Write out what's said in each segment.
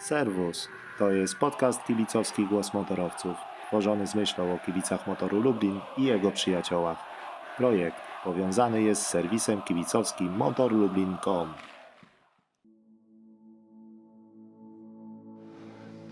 Serwus. To jest podcast kibicowski Głos Motorowców, tworzony z myślą o kibicach motoru Lublin i jego przyjaciołach. Projekt powiązany jest z serwisem kibicowskim motorlublin.com.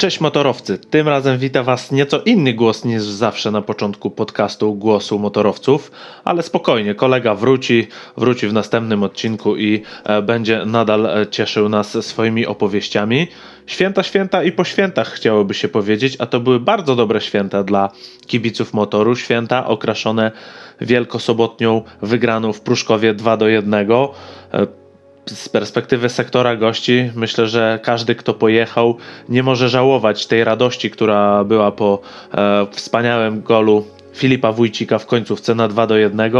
Cześć motorowcy, tym razem wita Was nieco inny głos niż zawsze na początku podcastu Głosu Motorowców, ale spokojnie, kolega wróci, wróci w następnym odcinku i e, będzie nadal e, cieszył nas swoimi opowieściami. Święta, święta i po świętach chciałoby się powiedzieć, a to były bardzo dobre święta dla kibiców motoru, święta okraszone wielkosobotnią wygraną w Pruszkowie 2 do 1 z perspektywy sektora gości, myślę, że każdy, kto pojechał, nie może żałować tej radości, która była po e, wspaniałym golu Filipa Wójcika w końcówce na 2 do 1.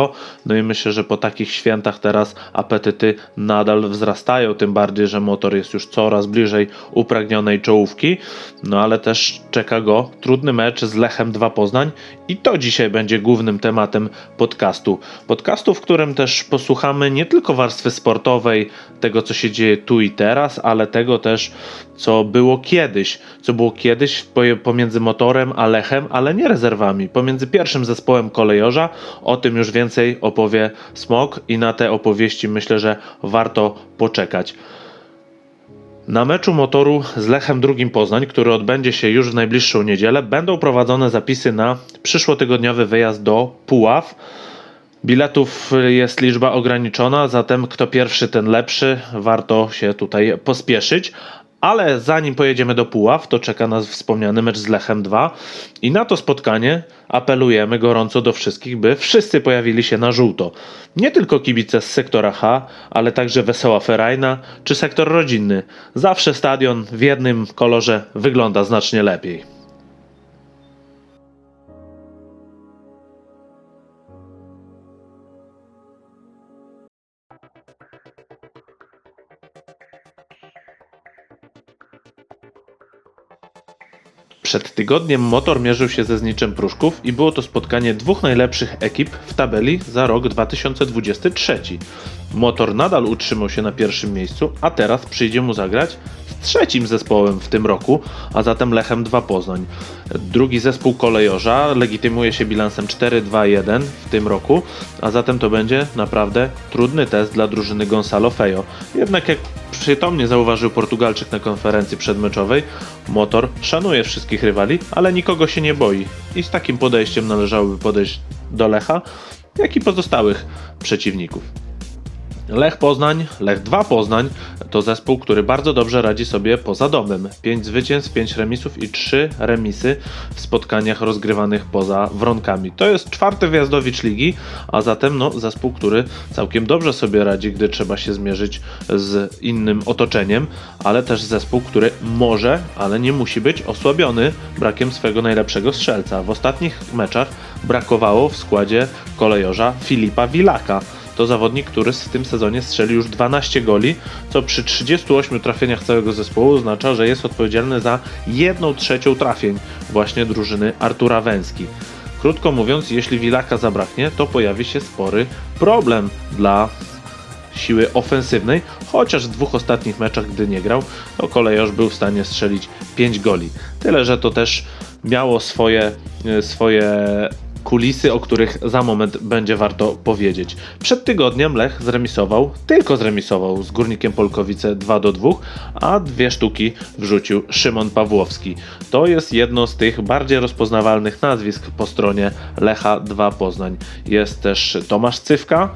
No i myślę, że po takich świętach teraz apetyty nadal wzrastają, tym bardziej, że motor jest już coraz bliżej upragnionej czołówki. No ale też czeka go trudny mecz z Lechem 2 Poznań i to dzisiaj będzie głównym tematem podcastu. Podcastu, w którym też posłuchamy nie tylko warstwy sportowej, tego co się dzieje tu i teraz, ale tego też, co było kiedyś. Co było kiedyś po- pomiędzy motorem a Lechem, ale nie rezerwami. Pomiędzy pierwszym zespołem kolejorza. O tym już więcej opowie Smok i na te opowieści myślę, że warto poczekać. Na meczu motoru z Lechem II Poznań, który odbędzie się już w najbliższą niedzielę, będą prowadzone zapisy na przyszłotygodniowy wyjazd do Puław. Biletów jest liczba ograniczona, zatem kto pierwszy, ten lepszy. Warto się tutaj pospieszyć. Ale zanim pojedziemy do Puław, to czeka nas wspomniany mecz z Lechem 2 i na to spotkanie apelujemy gorąco do wszystkich, by wszyscy pojawili się na żółto. Nie tylko kibice z sektora H, ale także Wesoła Ferajna czy sektor rodzinny. Zawsze stadion w jednym kolorze wygląda znacznie lepiej. Przed tygodniem Motor mierzył się ze Zniczem Pruszków i było to spotkanie dwóch najlepszych ekip w tabeli za rok 2023. Motor nadal utrzymał się na pierwszym miejscu, a teraz przyjdzie mu zagrać z trzecim zespołem w tym roku, a zatem Lechem 2 Poznań. Drugi zespół kolejorza legitymuje się bilansem 4-2-1 w tym roku, a zatem to będzie naprawdę trudny test dla drużyny Gonzalo Feio. Jednak jak przytomnie zauważył Portugalczyk na konferencji przedmeczowej, Motor szanuje wszystkich rywali, ale nikogo się nie boi i z takim podejściem należałoby podejść do Lecha, jak i pozostałych przeciwników. Lech Poznań, Lech 2 Poznań to zespół, który bardzo dobrze radzi sobie poza domem. 5 zwycięstw, 5 remisów i 3 remisy w spotkaniach rozgrywanych poza Wronkami. To jest czwarty wjazdowicz ligi, a zatem no, zespół, który całkiem dobrze sobie radzi, gdy trzeba się zmierzyć z innym otoczeniem, ale też zespół, który może, ale nie musi być osłabiony brakiem swego najlepszego strzelca. W ostatnich meczach brakowało w składzie kolejorza Filipa Wilaka. To zawodnik, który w tym sezonie strzelił już 12 goli, co przy 38 trafieniach całego zespołu oznacza, że jest odpowiedzialny za 1 trzecią trafień właśnie drużyny Artura Węski. Krótko mówiąc, jeśli Wilaka zabraknie, to pojawi się spory problem dla siły ofensywnej, chociaż w dwóch ostatnich meczach, gdy nie grał, to kolejorz był w stanie strzelić 5 goli. Tyle, że to też miało swoje, e, swoje kulisy, o których za moment będzie warto powiedzieć. Przed tygodniem Lech zremisował, tylko zremisował z Górnikiem Polkowice 2 do 2, a dwie sztuki wrzucił Szymon Pawłowski. To jest jedno z tych bardziej rozpoznawalnych nazwisk po stronie Lecha 2 Poznań. Jest też Tomasz Cywka,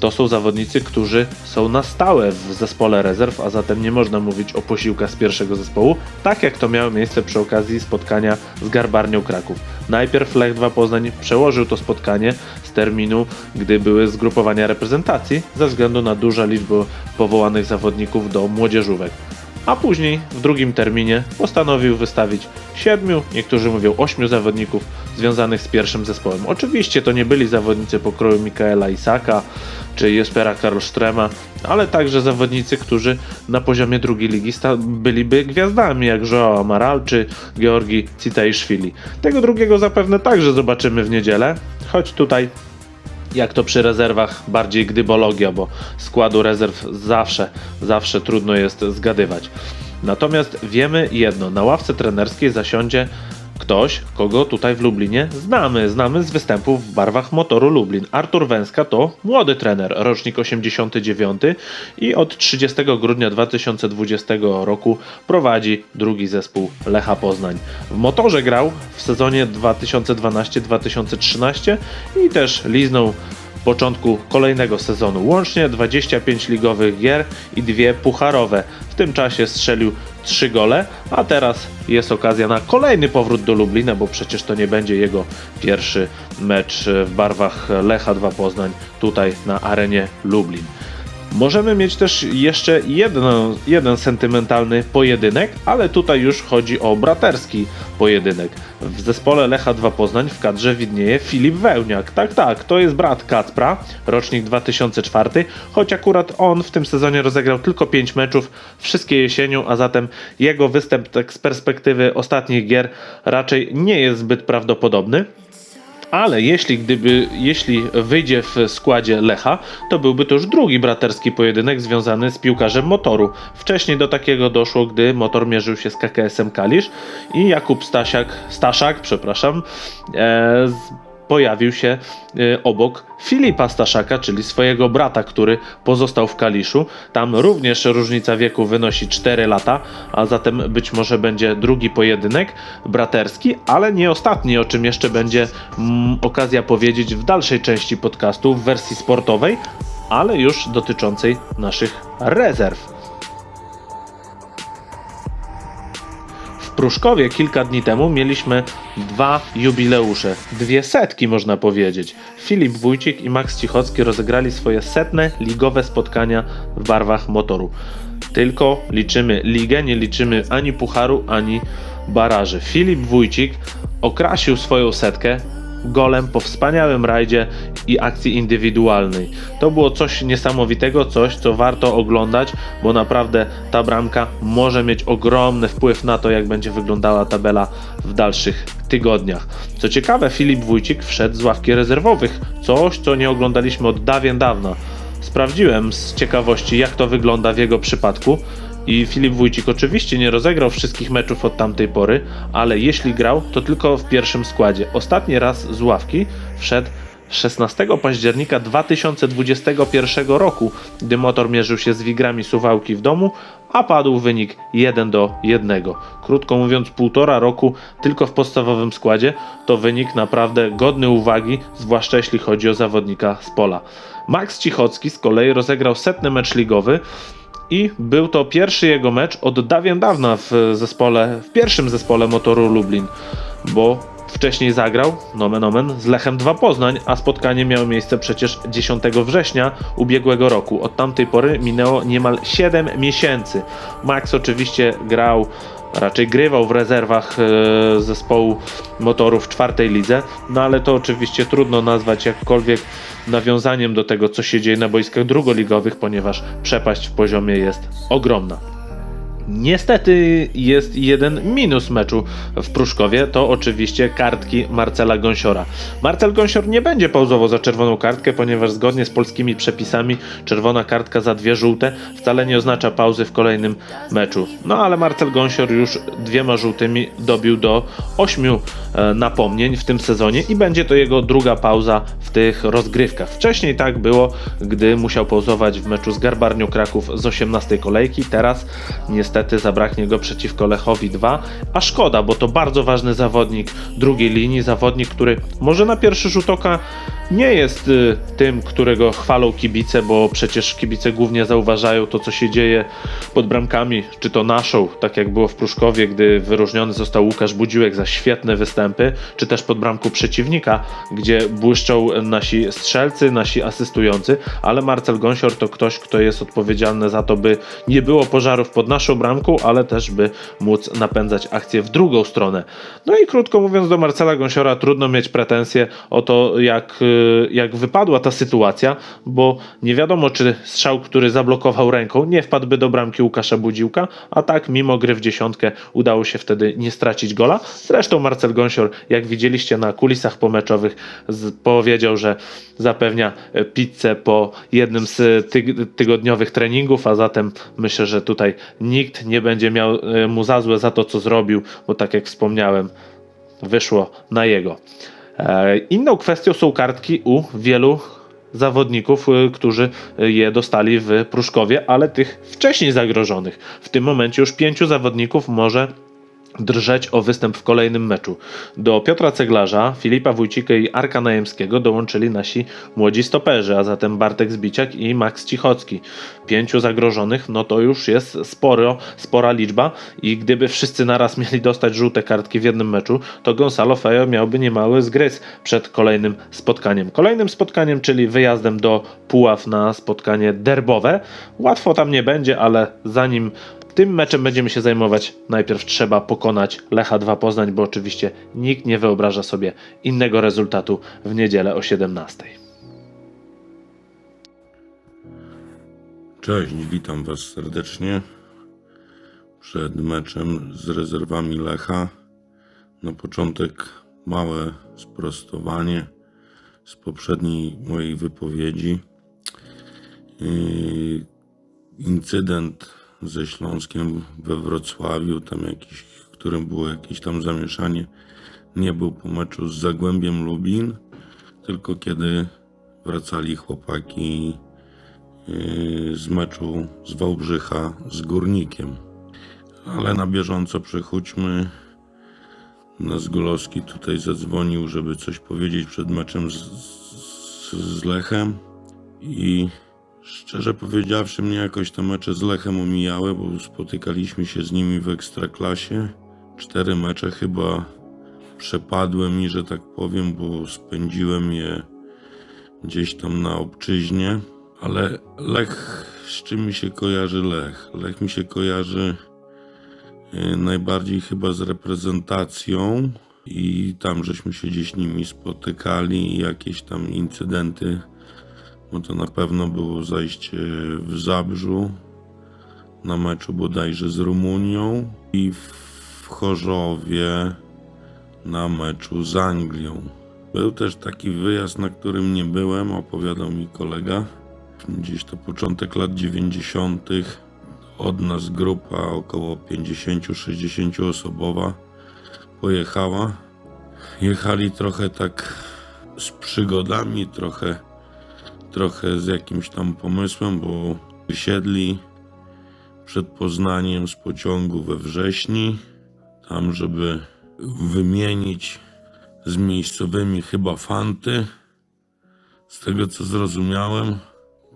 to są zawodnicy, którzy są na stałe w zespole rezerw, a zatem nie można mówić o posiłkach z pierwszego zespołu, tak jak to miało miejsce przy okazji spotkania z Garbarnią Kraków. Najpierw Lech 2 Poznań przełożył to spotkanie z terminu, gdy były zgrupowania reprezentacji, ze względu na dużą liczbę powołanych zawodników do młodzieżówek. A później w drugim terminie postanowił wystawić siedmiu, niektórzy mówią ośmiu zawodników związanych z pierwszym zespołem. Oczywiście to nie byli zawodnicy pokroju Mikaela Isaka czy Jespera Karlstrema, ale także zawodnicy, którzy na poziomie drugiej ligi byliby gwiazdami, jak Joao Amaral czy Georgi Citaiszwili. Tego drugiego zapewne także zobaczymy w niedzielę, choć tutaj jak to przy rezerwach, bardziej gdybologia, bo składu rezerw zawsze, zawsze trudno jest zgadywać. Natomiast wiemy jedno, na ławce trenerskiej zasiądzie ktoś, kogo tutaj w Lublinie znamy. Znamy z występów w barwach motoru Lublin. Artur Węska to młody trener, rocznik 89 i od 30 grudnia 2020 roku prowadzi drugi zespół Lecha Poznań. W motorze grał w sezonie 2012-2013 i też liznął początku kolejnego sezonu. Łącznie 25 ligowych gier i dwie pucharowe. W tym czasie strzelił 3 gole, a teraz jest okazja na kolejny powrót do Lublina, bo przecież to nie będzie jego pierwszy mecz w barwach Lecha 2 Poznań tutaj na arenie Lublin. Możemy mieć też jeszcze jedno, jeden sentymentalny pojedynek, ale tutaj już chodzi o braterski pojedynek. W zespole Lecha 2 Poznań w kadrze widnieje Filip Wełniak. Tak, tak, to jest brat Kacpra, rocznik 2004, choć akurat on w tym sezonie rozegrał tylko 5 meczów, wszystkie jesienią, a zatem jego występ tak z perspektywy ostatnich gier raczej nie jest zbyt prawdopodobny. Ale jeśli, gdyby, jeśli wyjdzie w składzie Lecha, to byłby to już drugi braterski pojedynek związany z piłkarzem motoru. Wcześniej do takiego doszło, gdy motor mierzył się z KKS-em Kalisz i Jakub Stasiak, Staszak, przepraszam, e, pojawił się e, obok Filipa Staszaka, czyli swojego brata, który pozostał w Kaliszu. Tam również różnica wieku wynosi 4 lata, a zatem być może będzie drugi pojedynek braterski, ale nie ostatni, o czym jeszcze będzie mm, okazja powiedzieć w dalszej części podcastu w wersji sportowej, ale już dotyczącej naszych rezerw. Pruszkowie kilka dni temu mieliśmy dwa jubileusze, dwie setki można powiedzieć. Filip Wójcik i Max Cichocki rozegrali swoje setne ligowe spotkania w barwach motoru. Tylko liczymy ligę, nie liczymy ani pucharu, ani baraży. Filip Wójcik okrasił swoją setkę golem po wspaniałym rajdzie i akcji indywidualnej. To było coś niesamowitego, coś co warto oglądać, bo naprawdę ta bramka może mieć ogromny wpływ na to, jak będzie wyglądała tabela w dalszych tygodniach. Co ciekawe, Filip Wójcik wszedł z ławki rezerwowych, coś co nie oglądaliśmy od dawien dawna. Sprawdziłem z ciekawości, jak to wygląda w jego przypadku. I Filip Wójcik oczywiście nie rozegrał wszystkich meczów od tamtej pory, ale jeśli grał, to tylko w pierwszym składzie. Ostatni raz z ławki wszedł 16 października 2021 roku, gdy motor mierzył się z wigrami Suwałki w domu, a padł wynik 1 do 1. Krótko mówiąc, półtora roku tylko w podstawowym składzie to wynik naprawdę godny uwagi, zwłaszcza jeśli chodzi o zawodnika z pola. Max Cichocki z kolei rozegrał setny mecz ligowy, i był to pierwszy jego mecz od dawien dawna w zespole, w pierwszym zespole motoru Lublin, bo wcześniej zagrał, nomen omen, z Lechem 2 Poznań, a spotkanie miało miejsce przecież 10 września ubiegłego roku. Od tamtej pory minęło niemal 7 miesięcy. Max oczywiście grał raczej grywał w rezerwach e, zespołu motorów w czwartej lidze, no ale to oczywiście trudno nazwać jakkolwiek nawiązaniem do tego, co się dzieje na boiskach drugoligowych, ponieważ przepaść w poziomie jest ogromna. Niestety jest jeden minus meczu w Pruszkowie, to oczywiście kartki Marcela Gąsiora. Marcel Gąsior nie będzie pauzował za czerwoną kartkę, ponieważ zgodnie z polskimi przepisami czerwona kartka za dwie żółte wcale nie oznacza pauzy w kolejnym meczu. No ale Marcel Gąsior już dwiema żółtymi dobił do ośmiu e, napomnień w tym sezonie i będzie to jego druga pauza w tych rozgrywkach. Wcześniej tak było, gdy musiał pauzować w meczu z Garbarnią Kraków z 18 kolejki, teraz niestety zabraknie go przeciwko Lechowi 2, a szkoda, bo to bardzo ważny zawodnik drugiej linii, zawodnik, który może na pierwszy rzut oka nie jest y, tym, którego chwalą kibice, bo przecież kibice głównie zauważają to, co się dzieje pod bramkami, czy to naszą, tak jak było w Pruszkowie, gdy wyróżniony został Łukasz Budziłek za świetne występy, czy też pod bramką przeciwnika, gdzie błyszczą nasi strzelcy, nasi asystujący, ale Marcel Gąsior to ktoś, kto jest odpowiedzialny za to, by nie było pożarów pod naszą bramką, ale też by móc napędzać akcję w drugą stronę. No i krótko mówiąc, do Marcela Gąsiora trudno mieć pretensje o to, jak, y, jak wypadła ta sytuacja, bo nie wiadomo, czy strzał, który zablokował ręką, nie wpadłby do bramki Łukasza Budziłka, a tak mimo gry w dziesiątkę udało się wtedy nie stracić gola. Zresztą Marcel Gąsior, jak widzieliście na kulisach pomeczowych, powiedział, że zapewnia e, pizzę po jednym z tyg tygodniowych treningów, a zatem myślę, że tutaj nikt nikt nie będzie miał e, mu za złe za to, co zrobił, bo tak jak wspomniałem, wyszło na jego. E, Inną kwestią są kartki u wielu zawodników, y, którzy je dostali w Pruszkowie, ale tych wcześniej zagrożonych. W tym momencie już pięciu zawodników może drżeć o występ w kolejnym meczu. Do Piotra Ceglarza, Filipa Wójcika i Arka Najemskiego dołączyli nasi młodzi stoperzy, a zatem Bartek Zbiciak i Max Cichocki. Pięciu zagrożonych, no to już jest sporo, spora liczba i gdyby wszyscy naraz mieli dostać żółte kartki w jednym meczu, to Gonzalo Fejo miałby niemały zgryz przed kolejnym spotkaniem. Kolejnym spotkaniem, czyli wyjazdem do Puław na spotkanie derbowe. Łatwo tam nie będzie, ale zanim tym meczem będziemy się zajmować. Najpierw trzeba pokonać Lecha 2 Poznań, bo oczywiście nikt nie wyobraża sobie innego rezultatu w niedzielę o 17. Cześć, witam Was serdecznie. Przed meczem z rezerwami Lecha. Na początek małe sprostowanie z poprzedniej mojej wypowiedzi. Yy, Incydent ze Śląskiem we Wrocławiu, tam jakiś, w którym było jakieś tam zamieszanie, nie był po meczu z Zagłębiem Lubin, tylko kiedy wracali chłopaki yy, z meczu z Wałbrzycha z Górnikiem. Ale na bieżąco przechodźmy. Nazgulowski tutaj zadzwonił, żeby coś powiedzieć przed meczem z, z, z Lechem i szczerze powiedziawszy mnie jakoś te mecze z Lechem omijały, bo spotykaliśmy się z nimi w Ekstraklasie. Cztery mecze chyba przepadły mi, że tak powiem, bo spędziłem je gdzieś tam na obczyźnie. Ale Lech, z czym mi się kojarzy Lech? Lech mi się kojarzy y, najbardziej chyba z reprezentacją i tam żeśmy się gdzieś nimi spotykali i jakieś tam incydenty, bo to na pewno było zajście w Zabrzu na meczu bodajże z Rumunią i w Chorzowie na meczu z Anglią. Był też taki wyjazd, na którym nie byłem, opowiadał mi kolega. Gdzieś to początek lat 90. Od nas grupa około 50-60 osobowa pojechała. Jechali trochę tak z przygodami, trochę, trochę z jakimś tam pomysłem, bo wysiedli przed Poznaniem z pociągu we wrześni, tam żeby wymienić z miejscowymi chyba fanty. Z tego co zrozumiałem,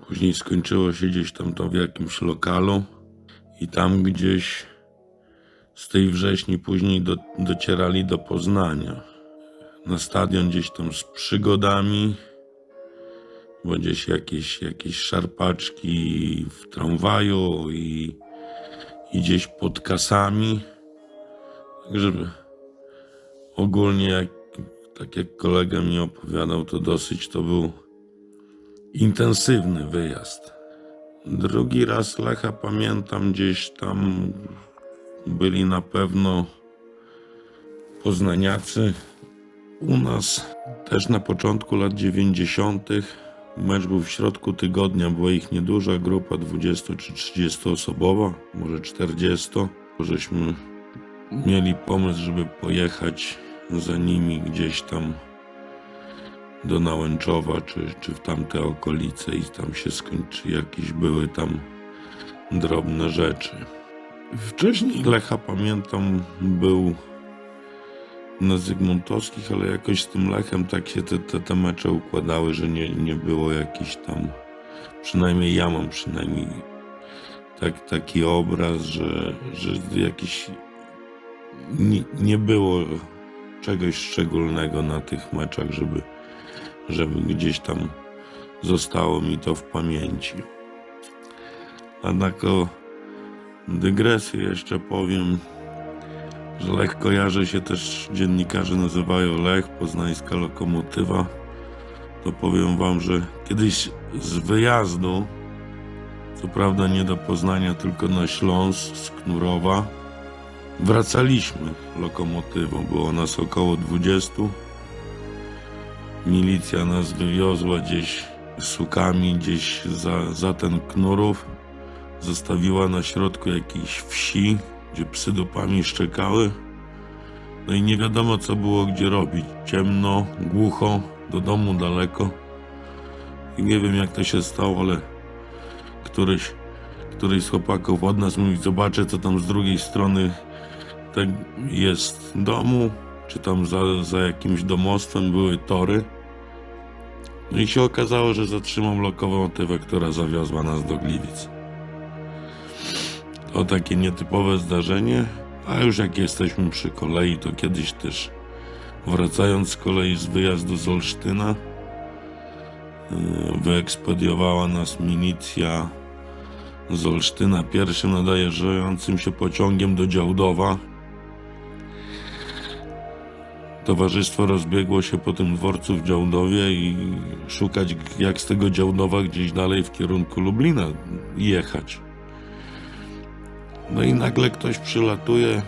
później skończyło się gdzieś tam to w jakimś lokalu i tam gdzieś z tej wrześni później do, docierali do Poznania. Na stadion gdzieś tam z przygodami, gdzieś jakieś, jakieś szarpaczki w tramwaju i, i gdzieś pod kasami. Tak żeby ogólnie, jak, tak jak kolega mi opowiadał, to dosyć to był intensywny wyjazd. Drugi raz Lecha pamiętam gdzieś tam byli na pewno poznaniacy. U nas też na początku lat 90. mecz był w środku tygodnia, była ich nieduża grupa 20 czy 30 osobowa, może 40. Żeśmy mieli pomysł, żeby pojechać za nimi gdzieś tam do Nałęczowa, czy, czy w tamte okolice i tam się skończy, jakieś były tam drobne rzeczy. Wcześniej Lecha, pamiętam, był na Zygmuntowskich, ale jakoś z tym Lechem tak się te, te, te mecze układały, że nie, nie było jakiś tam, przynajmniej ja mam przynajmniej tak, taki obraz, że, że jakiś nie, nie było czegoś szczególnego na tych meczach, żeby, żeby gdzieś tam zostało mi to w pamięci. A tak o dygresję jeszcze powiem, że Lech kojarzy się też, dziennikarze nazywają Lech, poznańska lokomotywa. To powiem wam, że kiedyś z wyjazdu, co prawda nie do Poznania, tylko na Śląsk, z Knurowa, wracaliśmy lokomotywą. Było nas około 20. Milicja nas wywiozła gdzieś sukami, gdzieś za, za ten Knurów zostawiła na środku jakiejś wsi, gdzie psy dupami szczekały. No i nie wiadomo, co było gdzie robić. Ciemno, głucho, do domu daleko. I nie wiem, jak to się stało, ale któryś, któryś z chłopaków od nas mówi, zobaczę, co tam z drugiej strony tak jest domu, czy tam za, za jakimś domostwem były tory. No i się okazało, że zatrzymał lokomotywę, która zawiozła nas do Gliwic. To takie nietypowe zdarzenie, a już jak jesteśmy przy kolei, to kiedyś też wracając z kolei z wyjazdu z Olsztyna, yy, wyekspediowała nas milicja z Olsztyna pierwszym nadjeżdżającym się pociągiem do Działdowa. Towarzystwo rozbiegło się po tym dworcu w Działdowie i szukać jak z tego Działdowa gdzieś dalej w kierunku Lublina jechać. No i nagle ktoś przylatuje,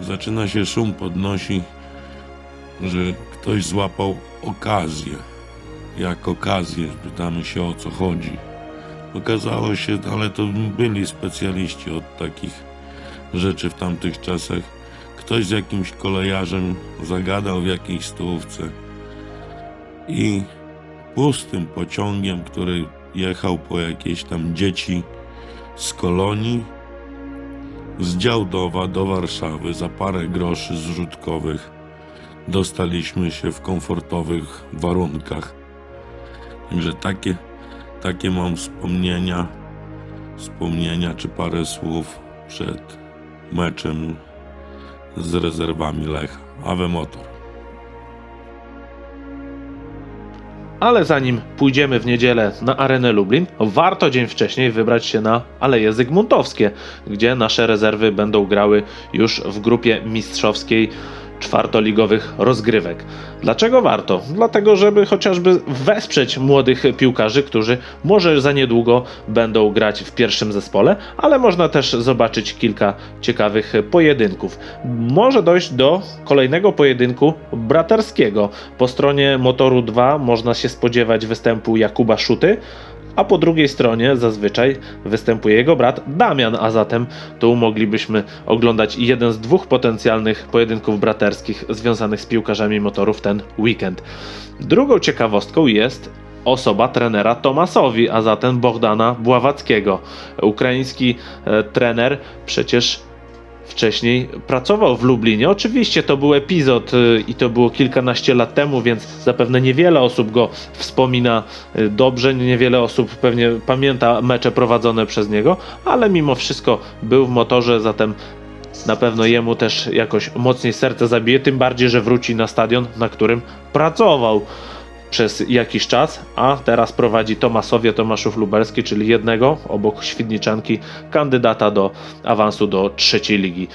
zaczyna się szum, podnosi, że ktoś złapał okazję. Jak okazję, pytamy się o co chodzi. Okazało się, ale to byli specjaliści od takich rzeczy w tamtych czasach. Ktoś z jakimś kolejarzem zagadał w jakiejś stołówce i pustym pociągiem, który jechał po jakieś tam dzieci z kolonii, z Działdowa do Warszawy za parę groszy zrzutkowych dostaliśmy się w komfortowych warunkach. Także takie, takie mam wspomnienia, wspomnienia czy parę słów przed meczem z rezerwami Lecha. Awe Motor. Ale zanim pójdziemy w niedzielę na Arenę Lublin, warto dzień wcześniej wybrać się na Aleje Zygmuntowskie, gdzie nasze rezerwy będą grały już w grupie mistrzowskiej czwartoligowych rozgrywek. Dlaczego warto? Dlatego, żeby chociażby wesprzeć młodych piłkarzy, którzy może za niedługo będą grać w pierwszym zespole, ale można też zobaczyć kilka ciekawych pojedynków. Może dojść do kolejnego pojedynku braterskiego. Po stronie Motoru 2 można się spodziewać występu Jakuba Szuty, a po drugiej stronie zazwyczaj występuje jego brat Damian, a zatem tu moglibyśmy oglądać jeden z dwóch potencjalnych pojedynków braterskich związanych z piłkarzami motorów ten weekend. Drugą ciekawostką jest osoba trenera Tomasowi, a zatem Bogdana Bławackiego. Ukraiński e, trener przecież wcześniej pracował w Lublinie. Oczywiście to był epizod y, i to było kilkanaście lat temu, więc zapewne niewiele osób go wspomina y, dobrze, niewiele osób pewnie pamięta mecze prowadzone przez niego, ale mimo wszystko był w motorze, zatem na pewno jemu też jakoś mocniej serce zabije, tym bardziej, że wróci na stadion, na którym pracował przez jakiś czas, a teraz prowadzi Tomasowie Tomaszów Lubelski, czyli jednego obok Świdniczanki kandydata do awansu do trzeciej ligi.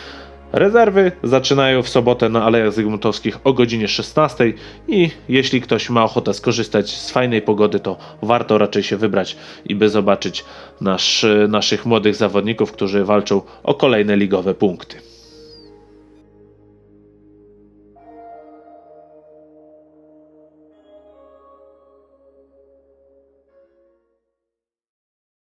Rezerwy zaczynają w sobotę na Alejach Zygmuntowskich o godzinie 16 i jeśli ktoś ma ochotę skorzystać z fajnej pogody, to warto raczej się wybrać i by zobaczyć nasz, naszych młodych zawodników, którzy walczą o kolejne ligowe punkty.